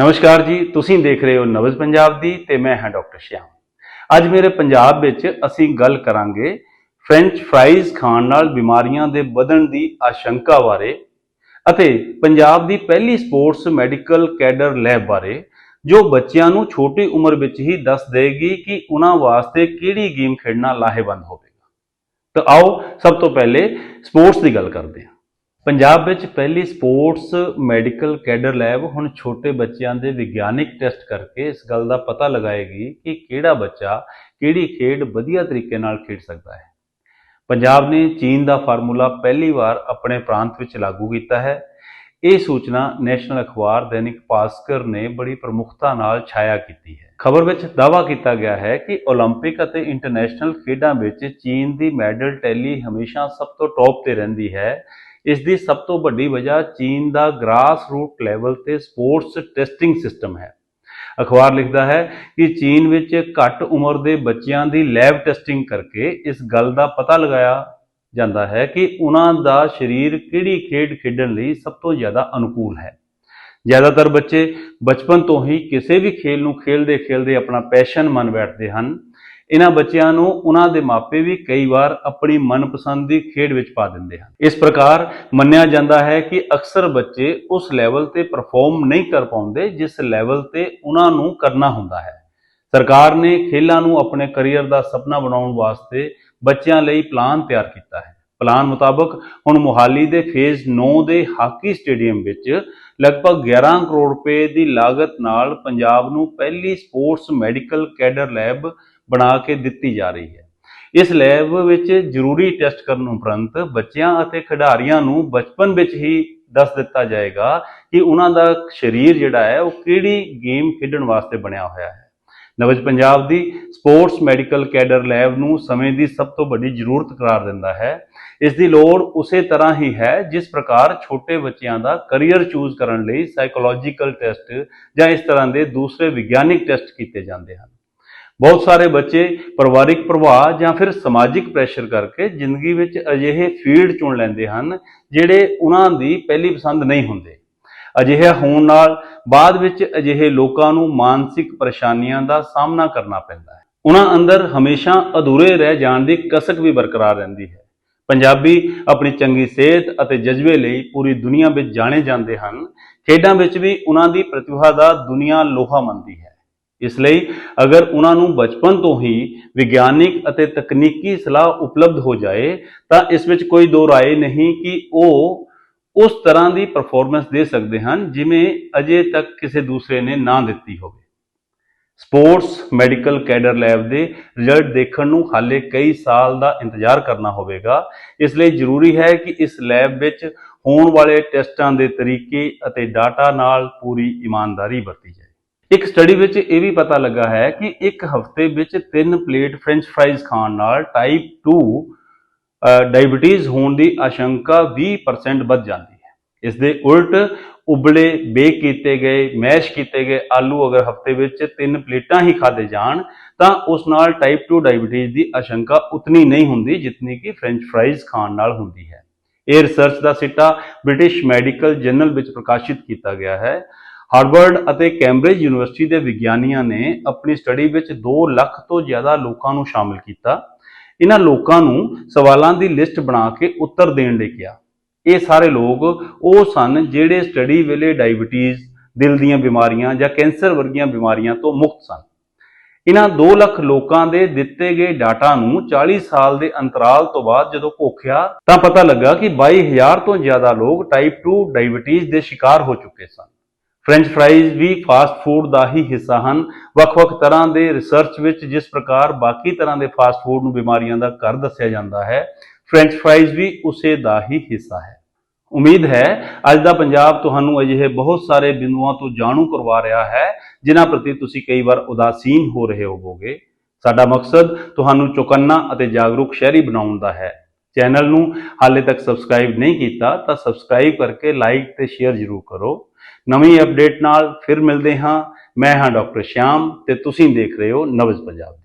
ਨਮਸਕਾਰ ਜੀ, ਤੁਸੀਂ ਦੇਖ ਰਹੇ ਹੋ ਨਵਜ਼ ਪੰਜਾਬ ਦੀ ਤੇ ਮੈਂ ਹਾਂ ਡਾਕਟਰ ਸ਼ਿਆਮ। ਅੱਜ ਮੇਰੇ ਪੰਜਾਬ ਵਿੱਚ ਅਸੀਂ ਗੱਲ ਕਰਾਂਗੇ ਫ੍ਰੈਂਚ ਫਰਾਈਜ਼ ਖਾਣ ਨਾਲ ਬਿਮਾਰੀਆਂ ਦੇ ਵਧਣ ਦੀ ਆਸ਼ੰਕਾ ਬਾਰੇ ਅਤੇ ਪੰਜਾਬ ਦੀ ਪਹਿਲੀ ਸਪੋਰਟਸ ਮੈਡੀਕਲ ਕੈਡਰ ਲੈਬ ਬਾਰੇ, ਜੋ ਬੱਚਿਆਂ ਨੂੰ ਛੋਟੀ ਉਮਰ ਵਿੱਚ ਹੀ ਦੱਸ ਦੇਗੀ ਕਿ ਉਹਨਾਂ ਵਾਸਤੇ ਕਿਹੜੀ ਗੇਮ ਖੇਡਣਾ ਲਾਹੇਵੰਦ ਹੋਵੇਗਾ। ਤਾਂ ਆਓ ਸਭ ਤੋਂ ਪਹਿਲੇ ਸਪੋਰਟਸ ਦੀ ਗੱਲ ਕਰਦੇ ਹਾਂ। ਪੰਜਾਬ ਵਿੱਚ ਪਹਿਲੀ ਸਪੋਰਟਸ ਮੈਡੀਕਲ ਕੈਡਰ ਲੈਬ ਹੁਣ ਛੋਟੇ ਬੱਚਿਆਂ ਦੇ ਵਿਗਿਆਨਿਕ ਟੈਸਟ ਕਰਕੇ ਇਸ ਗੱਲ ਦਾ ਪਤਾ ਲਗਾਏਗੀ ਕਿ ਕਿਹੜਾ ਬੱਚਾ ਕਿਹੜੀ ਖੇਡ ਵਧੀਆ ਤਰੀਕੇ ਨਾਲ ਖੇਡ ਸਕਦਾ ਹੈ ਪੰਜਾਬ ਨੇ ਚੀਨ ਦਾ ਫਾਰਮੂਲਾ ਪਹਿਲੀ ਵਾਰ ਆਪਣੇ ਪ੍ਰਾਂਤ ਵਿੱਚ ਲਾਗੂ ਕੀਤਾ ਹੈ ਇਹ ਸੂਚਨਾ ਨੈਸ਼ਨਲ ਅਖਬਾਰ ਦੈਨਿਕ ਭਾਸਕਰ ਨੇ ਬੜੀ ਪ੍ਰਮੁਖਤਾ ਨਾਲ ਛਾਇਆ ਕੀਤੀ ਹੈ ਖਬਰ ਵਿੱਚ ਦਾਅਵਾ ਕੀਤਾ ਗਿਆ ਹੈ ਕਿ 올림픽 ਅਤੇ ਇੰਟਰਨੈਸ਼ਨਲ ਖੇਡਾਂ ਵਿੱਚ ਚੀਨ ਦੀ ਮੈਡਲ ਟੈਲੀ ਹਮੇਸ਼ਾ ਸਭ ਤੋਂ ਟੌਪ ਤੇ ਰਹਿੰਦੀ ਹੈ ਇਸ ਦੀ ਸਭ ਤੋਂ ਵੱਡੀ ਵਜ੍ਹਾ ਚੀਨ ਦਾ ਗ੍ਰਾਸ ਰੂਟ ਲੈਵਲ ਤੇ ਸਪੋਰਟਸ ਟੈਸਟਿੰਗ ਸਿਸਟਮ ਹੈ। ਅਖਬਾਰ ਲਿਖਦਾ ਹੈ ਕਿ ਚੀਨ ਵਿੱਚ ਘੱਟ ਉਮਰ ਦੇ ਬੱਚਿਆਂ ਦੀ ਲੈਬ ਟੈਸਟਿੰਗ ਕਰਕੇ ਇਸ ਗੱਲ ਦਾ ਪਤਾ ਲਗਾਇਆ ਜਾਂਦਾ ਹੈ ਕਿ ਉਹਨਾਂ ਦਾ ਸਰੀਰ ਕਿਹੜੀ ਖੇਡ ਖੇਡਣ ਲਈ ਸਭ ਤੋਂ ਜ਼ਿਆਦਾ ਅਨੁਕੂਲ ਹੈ। ਜ਼ਿਆਦਾਤਰ ਬੱਚੇ ਬਚਪਨ ਤੋਂ ਹੀ ਕਿਸੇ ਵੀ ਖੇਡ ਨੂੰ ਖੇਡਦੇ ਖੇਡਦੇ ਆਪਣਾ ਪੈਸ਼ਨ ਮੰਨ ਬੈਠਦੇ ਹਨ। ਇਹਨਾਂ ਬੱਚਿਆਂ ਨੂੰ ਉਹਨਾਂ ਦੇ ਮਾਪੇ ਵੀ ਕਈ ਵਾਰ ਆਪਣੀ ਮਨਪਸੰਦ ਦੀ ਖੇਡ ਵਿੱਚ ਪਾ ਦਿੰਦੇ ਹਨ। ਇਸ ਪ੍ਰਕਾਰ ਮੰਨਿਆ ਜਾਂਦਾ ਹੈ ਕਿ ਅਕਸਰ ਬੱਚੇ ਉਸ ਲੈਵਲ ਤੇ ਪਰਫਾਰਮ ਨਹੀਂ ਕਰ ਪਾਉਂਦੇ ਜਿਸ ਲੈਵਲ ਤੇ ਉਹਨਾਂ ਨੂੰ ਕਰਨਾ ਹੁੰਦਾ ਹੈ। ਸਰਕਾਰ ਨੇ ਖੇਲਾਂ ਨੂੰ ਆਪਣੇ ਕੈਰੀਅਰ ਦਾ ਸੁਪਨਾ ਬਣਾਉਣ ਵਾਸਤੇ ਬੱਚਿਆਂ ਲਈ ਪਲਾਨ ਤਿਆਰ ਕੀਤਾ ਹੈ। ਪਲਾਨ ਮੁਤਾਬਕ ਹੁਣ ਮੋਹਾਲੀ ਦੇ ਫੇਜ਼ 9 ਦੇ ਹਾਕੀ ਸਟੇਡੀਅਮ ਵਿੱਚ ਲਗਭਗ 11 ਕਰੋੜ ਰੁਪਏ ਦੀ ਲਾਗਤ ਨਾਲ ਪੰਜਾਬ ਨੂੰ ਪਹਿਲੀ ਸਪੋਰਟਸ ਮੈਡੀਕਲ ਕੈਡਰ ਲੈਬ ਬਣਾ ਕੇ ਦਿੱਤੀ ਜਾ ਰਹੀ ਹੈ। ਇਸ ਲੈਬ ਵਿੱਚ ਜ਼ਰੂਰੀ ਟੈਸਟ ਕਰਨ ਉਪਰੰਤ ਬੱਚਿਆਂ ਅਤੇ ਖਿਡਾਰੀਆਂ ਨੂੰ ਬਚਪਨ ਵਿੱਚ ਹੀ ਦੱਸ ਦਿੱਤਾ ਜਾਏਗਾ ਕਿ ਉਹਨਾਂ ਦਾ ਸਰੀਰ ਜਿਹੜਾ ਹੈ ਉਹ ਕਿਹੜੀ ਗੇਮ ਖੇਡਣ ਵਾਸਤੇ ਬਣਿਆ ਹੋਇਆ ਹੈ। ਨਵਜ ਪੰਜਾਬ ਦੀ ਸਪੋਰਟਸ ਮੈਡੀਕਲ ਕੈਡਰ ਲੈਬ ਨੂੰ ਸਮੇਂ ਦੀ ਸਭ ਤੋਂ ਵੱਡੀ ਜ਼ਰੂਰਤ ਕਰਾਰ ਦਿੰਦਾ ਹੈ। ਇਸ ਦੀ ਲੋੜ ਉਸੇ ਤਰ੍ਹਾਂ ਹੀ ਹੈ ਜਿਸ ਪ੍ਰਕਾਰ ਛੋਟੇ ਬੱਚਿਆਂ ਦਾ ਕੈਰੀਅਰ ਚੂਜ਼ ਕਰਨ ਲਈ ਸਾਈਕੋਲੋਜੀਕਲ ਟੈਸਟ ਜਾਂ ਇਸ ਤਰ੍ਹਾਂ ਦੇ ਦੂਸਰੇ ਵਿਗਿਆਨਿਕ ਟੈਸਟ ਕੀਤੇ ਜਾਂਦੇ ਹਨ। ਬਹੁਤ ਸਾਰੇ ਬੱਚੇ ਪਰਿਵਾਰਿਕ ਪ੍ਰਭਾਵ ਜਾਂ ਫਿਰ ਸਮਾਜਿਕ ਪ੍ਰੈਸ਼ਰ ਕਰਕੇ ਜ਼ਿੰਦਗੀ ਵਿੱਚ ਅਜਿਹੇ ਫੀਲਡ ਚੁਣ ਲੈਂਦੇ ਹਨ ਜਿਹੜੇ ਉਹਨਾਂ ਦੀ ਪਹਿਲੀ ਪਸੰਦ ਨਹੀਂ ਹੁੰਦੇ। ਅਜਿਹਾ ਹੋਣ ਨਾਲ ਬਾਅਦ ਵਿੱਚ ਅਜਿਹੇ ਲੋਕਾਂ ਨੂੰ ਮਾਨਸਿਕ ਪਰੇਸ਼ਾਨੀਆਂ ਦਾ ਸਾਹਮਣਾ ਕਰਨਾ ਪੈਂਦਾ ਹੈ। ਉਹਨਾਂ ਅੰਦਰ ਹਮੇਸ਼ਾ ਅਧੂਰੇ ਰਹਿ ਜਾਣ ਦੀ ਕਸਕ ਵੀ ਬਰਕਰਾਰ ਰਹਿੰਦੀ ਹੈ। ਪੰਜਾਬੀ ਆਪਣੀ ਚੰਗੀ ਸਿਹਤ ਅਤੇ ਜਜ਼ਬੇ ਲਈ ਪੂਰੀ ਦੁਨੀਆ ਵਿੱਚ ਜਾਣੇ ਜਾਂਦੇ ਹਨ। ਖੇਡਾਂ ਵਿੱਚ ਵੀ ਉਹਨਾਂ ਦੀ ਪ੍ਰਤਿਭਾ ਦਾ ਦੁਨੀਆ ਲੋਹਾ ਮੰਨਦੀ ਹੈ। ਇਸ ਲਈ ਅਗਰ ਉਹਨਾਂ ਨੂੰ ਬਚਪਨ ਤੋਂ ਹੀ ਵਿਗਿਆਨਿਕ ਅਤੇ ਤਕਨੀਕੀ ਸਲਾਹ ਉਪਲਬਧ ਹੋ ਜਾਏ, ਤਾਂ ਇਸ ਵਿੱਚ ਕੋਈ ਦੋ ਰਾਏ ਨਹੀਂ ਕਿ ਉਹ ਉਸ ਤਰ੍ਹਾਂ ਦੀ ਪਰਫਾਰਮੈਂਸ ਦੇ ਸਕਦੇ ਹਨ ਜਿਵੇਂ ਅਜੇ ਤੱਕ ਕਿਸੇ ਦੂਸਰੇ ਨੇ ਨਾ ਦਿੱਤੀ ਹੋਵੇ। ਸਪੋਰਟਸ ਮੈਡੀਕਲ ਕੈਡਰ ਲੈਬ ਦੇ ਰਿਜ਼ਲਟ ਦੇਖਣ ਨੂੰ ਹਾਲੇ ਕਈ ਸਾਲ ਦਾ ਇੰਤਜ਼ਾਰ ਕਰਨਾ ਹੋਵੇਗਾ। ਇਸ ਲਈ ਜ਼ਰੂਰੀ ਹੈ ਕਿ ਇਸ ਲੈਬ ਵਿੱਚ ਹੋਣ ਵਾਲੇ ਟੈਸਟਾਂ ਦੇ ਤਰੀਕੇ ਅਤੇ ਡਾਟਾ ਨਾਲ ਪੂਰੀ ਇਮਾਨਦਾਰੀ ਵਰਤੀ ਜਾਏ। ਇੱਕ ਸਟੱਡੀ ਵਿੱਚ ਇਹ ਵੀ ਪਤਾ ਲੱਗਾ ਹੈ ਕਿ ਇੱਕ ਹਫ਼ਤੇ ਵਿੱਚ 3 ਪਲੇਟ ਫ੍ਰੈਂਚ ਫਰਾਈਜ਼ ਖਾਣ ਨਾਲ ਟਾਈਪ 2 ਡਾਇਬੀਟੀਜ਼ ਹੋਣ ਦੀ ਆਸ਼ੰਕਾ 20% ਵੱਧ ਜਾਂਦੀ ਹੈ। ਇਸ ਦੇ ਉਲਟ ਉਬਲੇ, ਬੇਕ ਕੀਤੇ ਗਏ, ਮੈਸ਼ ਕੀਤੇ ਗਏ ਆਲੂ ਅਗਰ ਹਫ਼ਤੇ ਵਿੱਚ ਤਿੰਨ ਪਲੇਟਾਂ ਹੀ ਖਾਦੇ ਜਾਣ, ਤਾਂ ਉਸ ਨਾਲ ਟਾਈਪ 2 ਡਾਇਬੀਟੀਜ਼ ਦੀ ਆਸ਼ੰਕਾ ਉਤਨੀ ਨਹੀਂ ਹੁੰਦੀ ਜਿਤਨੀ ਕਿ ਫ੍ਰੈਂਚ ਫਰਾਈਜ਼ ਖਾਣ ਨਾਲ ਹੁੰਦੀ ਹੈ। ਇਹ ਰਿਸਰਚ ਦਾ ਸਿੱਟਾ ਬ੍ਰਿਟਿਸ਼ ਮੈਡੀਕਲ ਜਰਨਲ ਵਿੱਚ ਪ੍ਰਕਾਸ਼ਿਤ ਕੀਤਾ ਗਿਆ ਹੈ। ਹਾਰਵਰਡ ਅਤੇ ਕੈਂਬਰਿਜ ਯੂਨੀਵਰਸਿਟੀ ਦੇ ਵਿਗਿਆਨੀਆਂ ਨੇ ਆਪਣੀ ਸਟੱਡੀ ਵਿੱਚ 2 ਲੱਖ ਤੋਂ ਜ਼ਿਆਦਾ ਲੋਕਾਂ ਨੂੰ ਸ਼ਾਮਿਲ ਕੀਤਾ। ਇਹਨਾਂ ਲੋਕਾਂ ਨੂੰ ਸਵਾਲਾਂ ਦੀ ਲਿਸਟ ਬਣਾ ਕੇ ਉੱਤਰ ਦੇਣ ਲਈ ਕਿਹਾ। ਇਹ ਸਾਰੇ ਲੋਕ ਉਹ ਸਨ ਜਿਹੜੇ ਸਟੱਡੀ ਵੇਲੇ ਡਾਇਬੀਟੀਜ਼, ਦਿਲ ਦੀਆਂ ਬਿਮਾਰੀਆਂ ਜਾਂ ਕੈਂਸਰ ਵਰਗੀਆਂ ਬਿਮਾਰੀਆਂ ਤੋਂ ਮੁਕਤ ਸਨ। ਇਹਨਾਂ 2 ਲੱਖ ਲੋਕਾਂ ਦੇ ਦਿੱਤੇ ਗਏ ਡਾਟਾ ਨੂੰ 40 ਸਾਲ ਦੇ ਅੰਤਰਾਲ ਤੋਂ ਬਾਅਦ ਜਦੋਂ ਘੋਖਿਆ ਤਾਂ ਪਤਾ ਲੱਗਾ ਕਿ 22000 ਤੋਂ ਜ਼ਿਆਦਾ ਲੋਕ ਟਾਈਪ 2 ਡਾਇਬੀਟੀਜ਼ ਦੇ ਸ਼ਿਕਾਰ ਹੋ ਚੁੱਕੇ ਸਨ। ਫ੍ਰੈਂਚ ਫਰਾਈਜ਼ ਵੀ ਫਾਸਟ ਫੂਡ ਦਾ ਹੀ ਹਿੱਸਾ ਹਨ। ਵੱਖ-ਵੱਖ ਤਰ੍ਹਾਂ ਦੇ ਰਿਸਰਚ ਵਿੱਚ ਜਿਸ ਪ੍ਰਕਾਰ ਬਾਕੀ ਤਰ੍ਹਾਂ ਦੇ ਫਾਸਟ ਫੂਡ ਨੂੰ ਬਿਮਾਰੀਆਂ ਦਾ ਘਰ ਦੱਸਿਆ ਜਾਂਦਾ ਹੈ ਫ੍ਰੈਂਚ ਫਰਾਈਜ਼ ਵੀ ਉਸੇ ਦਾ ਹੀ ਹਿੱਸਾ ਹੈ। ਉਮੀਦ ਹੈ, ਅੱਜ ਦਾ ਪੰਜਾਬ ਤੁਹਾਨੂੰ ਅਜਿਹੇ ਬਹੁਤ ਸਾਰੇ ਬਿੰਦੂਆਂ ਤੋਂ ਜਾਣੂ ਕਰਵਾ ਰਿਹਾ ਹੈ, ਜਿਨ੍ਹਾਂ ਪ੍ਰਤੀ ਤੁਸੀਂ ਕਈ ਵਾਰ ਉਦਾਸੀਨ ਹੋ ਰਹੇ ਹੋਵੋਗੇ। ਸਾਡਾ ਮਕਸਦ ਤੁਹਾਨੂੰ ਚੌਕੰਨਾ ਅਤੇ ਜਾਗਰੂਕ ਸ਼ਹਿਰੀ ਬਣਾਉਣ ਦਾ ਹੈ। ਚੈਨਲ ਨੂੰ ਹਾਲੇ ਤੱਕ ਸਬਸਕ੍ਰਾਈਬ ਨਹੀਂ ਕੀਤਾ ਤਾਂ ਸਬਸਕ੍ਰਾਈਬ ਕਰਕੇ ਲਾਈਕ ਤੇ ਸ਼ੇਅਰ ਜ਼ਰੂਰ ਕਰੋ। ਨਵੀਂ ਅਪਡੇਟ ਨਾਲ ਫਿਰ ਮਿਲਦੇ ਹਾਂ। ਮੈਂ ਹਾਂ ਡਾਕਟਰ ਸ਼ਿਆਮ ਤੇ ਤੁਸੀਂ ਦੇਖ ਰਹੇ ਹੋ ਨਵਜ਼ ਪੰਜਾਬ।